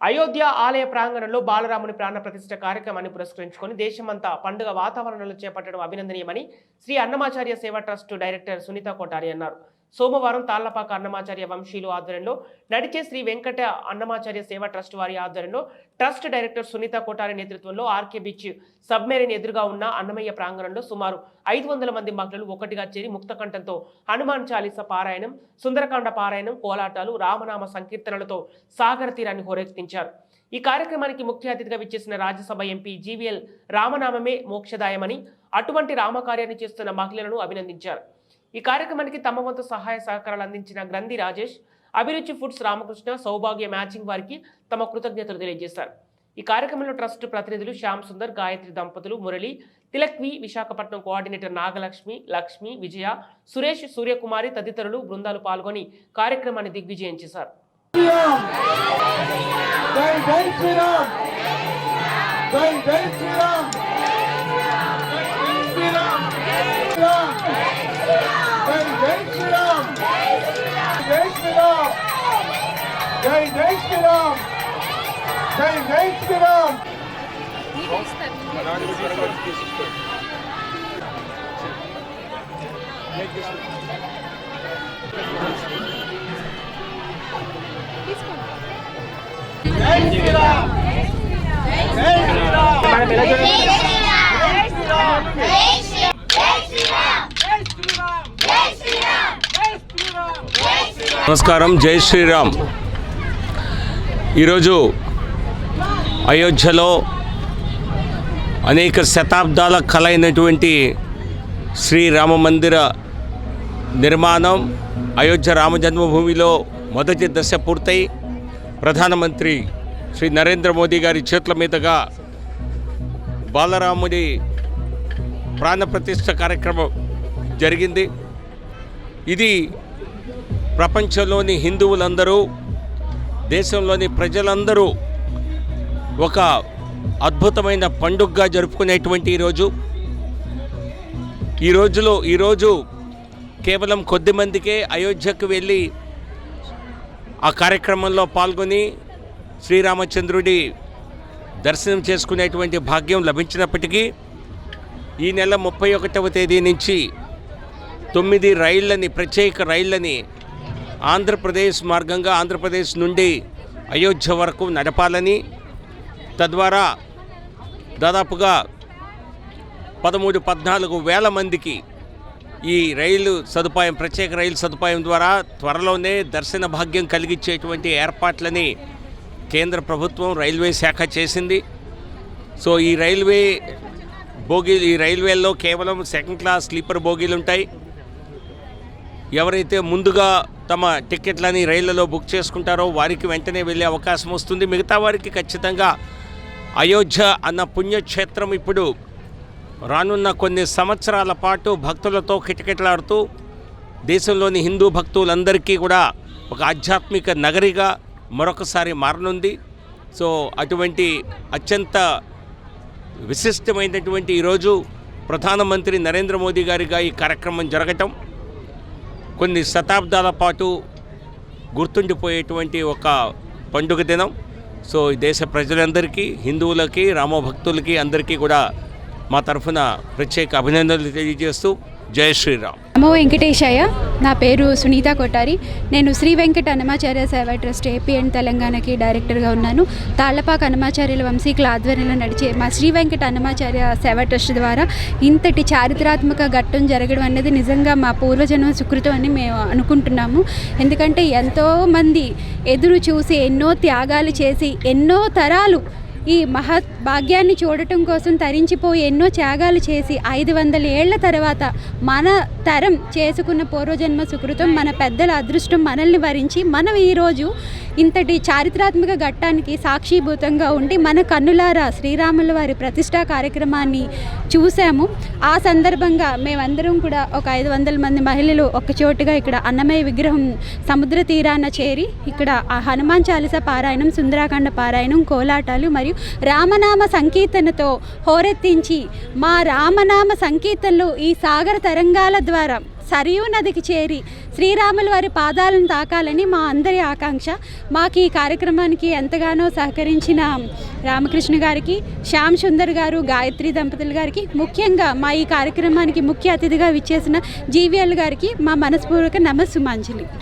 అయోధ్య ఆలయ ప్రాంగణంలో బాలరాముని ప్రాణ ప్రతిష్ఠ కార్యక్రమాన్ని పురస్కరించుకొని దేశమంతా పండుగ వాతావరణంలో చేపట్టడం అభినందనీయమని శ్రీ అన్నమాచార్య సేవా ట్రస్ట్ డైరెక్టర్ సునీత కోటారి అన్నారు. సోమవారం తాళ్ళపాక అన్నమాచార్య వంశీయులు ఆధ్వర్యంలో నడిచే శ్రీ వెంకట అన్నమాచార్య సేవా ట్రస్ట్ వారి ఆధ్వర్యంలో ట్రస్ట్ డైరెక్టర్ సునీత కోటారి నేతృత్వంలో ఆర్కే బీచ్ సబ్మెరీన్ ఎదురుగా ఉన్న అన్నమయ్య ప్రాంగణంలో సుమారు ఐదు వందల మంది మహిళలు ఒకటిగా చేరి ముక్తకంఠంతో హనుమాన్ చాలీస పారాయణం సుందరకాండ పారాయణం కోలాటాలు రామనామ సంకీర్తనలతో సాగర తీరాన్ని హోరెత్తించారు. ఈ కార్యక్రమానికి ముఖ్య అతిథిగా విచ్చేసిన రాజ్యసభ ఎంపీ జీవీఎల్ రామనామమే మోక్షదాయమని అటువంటి రామకార్యాన్ని చేస్తున్న మహిళలను అభినందించారు. ఈ కార్యక్రమానికి తమ వంతు సహాయ సహకారాలు అందించిన గ్రంథి రాజేష్ అభిరుచి ఫుడ్స్ రామకృష్ణ సౌభాగ్య మ్యాచింగ్ వారికి తమ కృతజ్ఞతలు తెలియజేశారు. ఈ కార్యక్రమంలో ట్రస్ట్ ప్రతినిధులు శ్యామ్ సుందర్ గాయత్రి దంపతులు మురళి తిలక్వి విశాఖపట్నం కోఆర్డినేటర్ నాగలక్ష్మి లక్ష్మి విజయ సురేష్ సూర్యకుమారి తదితరులు బృందాలు పాల్గొని కార్యక్రమాన్ని దిగ్విజయం చేశారు. జై జై శ్రీరామ్! జై జై శ్రీరామ్ జై జై శ్రీరామ్ జై శ్రీరామ్ జై శ్రీరామ్ నమస్కారం జై శ్రీరామ్ ఈరోజు అయోధ్యలో అనేక శతాబ్దాల కళ అయినటువంటి శ్రీరామ మందిర నిర్మాణం అయోధ్య రామ జన్మభూమిలో మొదటి దశ పూర్తయి ప్రధానమంత్రి శ్రీ నరేంద్ర మోదీ గారి చేతుల మీదుగా బాలరాముడి ప్రాణప్రతిష్ఠ కార్యక్రమం జరిగింది. ఇది ప్రపంచంలోని హిందువులందరూ దేశంలోని ప్రజలందరూ ఒక అద్భుతమైన పండుగగా జరుపుకునేటువంటి ఈరోజు ఈ రోజులో ఈరోజు కేవలం కొద్ది మందికే అయోధ్యకు వెళ్ళి ఆ కార్యక్రమంలో పాల్గొని శ్రీరామచంద్రుడి దర్శనం చేసుకునేటువంటి భాగ్యం లభించినప్పటికీ ఈ నెల ముప్పై ఒకటవ తేదీ నుంచి తొమ్మిది రైళ్ళని ప్రత్యేక రైళ్ళని ఆంధ్రప్రదేశ్ మార్గంగా ఆంధ్రప్రదేశ్ నుండి అయోధ్య వరకు నడపాలని తద్వారా దాదాపుగా పదమూడు పద్నాలుగు వేల మందికి ఈ రైలు సదుపాయం ప్రత్యేక రైలు సదుపాయం ద్వారా త్వరలోనే దర్శన భాగ్యం కలిగించేటువంటి ఏర్పాట్లని కేంద్ర ప్రభుత్వం రైల్వే శాఖ చేసింది. సో ఈ రైల్వే బోగి ఈ రైల్వేల్లో కేవలం సెకండ్ క్లాస్ స్లీపర్ బోగీలు ఉంటాయి ఎవరైతే ముందుగా తమ టికెట్లని రైళ్ళలో బుక్ చేసుకుంటారో వారికి వెంటనే వెళ్ళే అవకాశం వస్తుంది. మిగతా వారికి ఖచ్చితంగా అయోధ్య అన్న పుణ్యక్షేత్రం ఇప్పుడు రానున్న కొన్ని సంవత్సరాల పాటు భక్తులతో కిటకిటలాడుతూ దేశంలోని హిందూ భక్తులందరికీ కూడా ఒక ఆధ్యాత్మిక నగరిగా మరొకసారి మారనుంది. సో అటువంటి అత్యంత విశిష్టమైనటువంటి ఈరోజు ప్రధానమంత్రి నరేంద్ర మోదీ గారిగా ఈ కార్యక్రమం జరగటం కొన్ని శతాబ్దాల పాటు గుర్తుండిపోయేటువంటి ఒక పండుగ దినం. సో ఈ దేశ ప్రజలందరికీ హిందువులకి రామభక్తులకి అందరికీ కూడా మా తరఫున ప్రత్యేక అభినందనలు తెలియజేస్తూ జై శ్రీరామ్. నమో వెంకటేశయ్య నా పేరు సునీత కొటారి నేను శ్రీ వెంకట అన్నమాచార్య సేవా ట్రస్ట్ ఏపీ అండ్ తెలంగాణకి డైరెక్టర్గా ఉన్నాను. తాళ్ళపాక అన్నమాచార్యుల వంశీకుల ఆధ్వర్యంలో నడిచే మా శ్రీ వెంకట అన్నమాచార్య సేవా ట్రస్ట్ ద్వారా ఇంతటి చారిత్రాత్మక ఘట్టం జరగడం అనేది నిజంగా మా పూర్వజన్మ సుకృతం అని మేము అనుకుంటున్నాము. ఎందుకంటే ఎంతోమంది ఎదురు చూసి ఎన్నో త్యాగాలు చేసి ఎన్నో తరాలు ఈ మహత్ భాగ్యాన్ని చూడటం కోసం తరించిపోయి ఎన్నో త్యాగాలు చేసి ఐదు వందల ఏళ్ళ తర్వాత మన తరం చేసుకున్న పూర్వజన్మ సుకృతం మన పెద్దల అదృష్టం మనల్ని వరించి మనం ఈరోజు ఇంతటి చారిత్రాత్మక ఘట్టానికి సాక్షిభూతంగా ఉండి మన కన్నులారా శ్రీరాముల వారి ప్రతిష్టా కార్యక్రమాన్ని చూసాము. ఆ సందర్భంగా మేమందరం కూడా ఒక ఐదు వందల మంది మహిళలు ఒకచోటుగా ఇక్కడ అన్నమయ్య విగ్రహం సముద్ర తీరాన చేరి ఇక్కడ ఆ హనుమాన్ చాలీస పారాయణం సుందరాకాండ పారాయణం కోలాటాలు మరియు రామనామ సంకీర్తనతో హోరెత్తించి మా రామనామ సంకీర్తనలు ఈ సాగర తరంగాల ద్వారా సరియు నదికి చేరి శ్రీరాముల వారి పాదాలను తాకాలని మా అందరి ఆకాంక్ష. మాకు ఈ కార్యక్రమానికి ఎంతగానో సహకరించిన రామకృష్ణ గారికి శ్యామ్ సుందర్ గారు గాయత్రి దంపతుల గారికి ముఖ్యంగా మా ఈ కార్యక్రమానికి ముఖ్య అతిథిగా విచ్చేసిన జీవీఎల్ గారికి మా మనస్పూర్వక నమస్సుమాంజలి.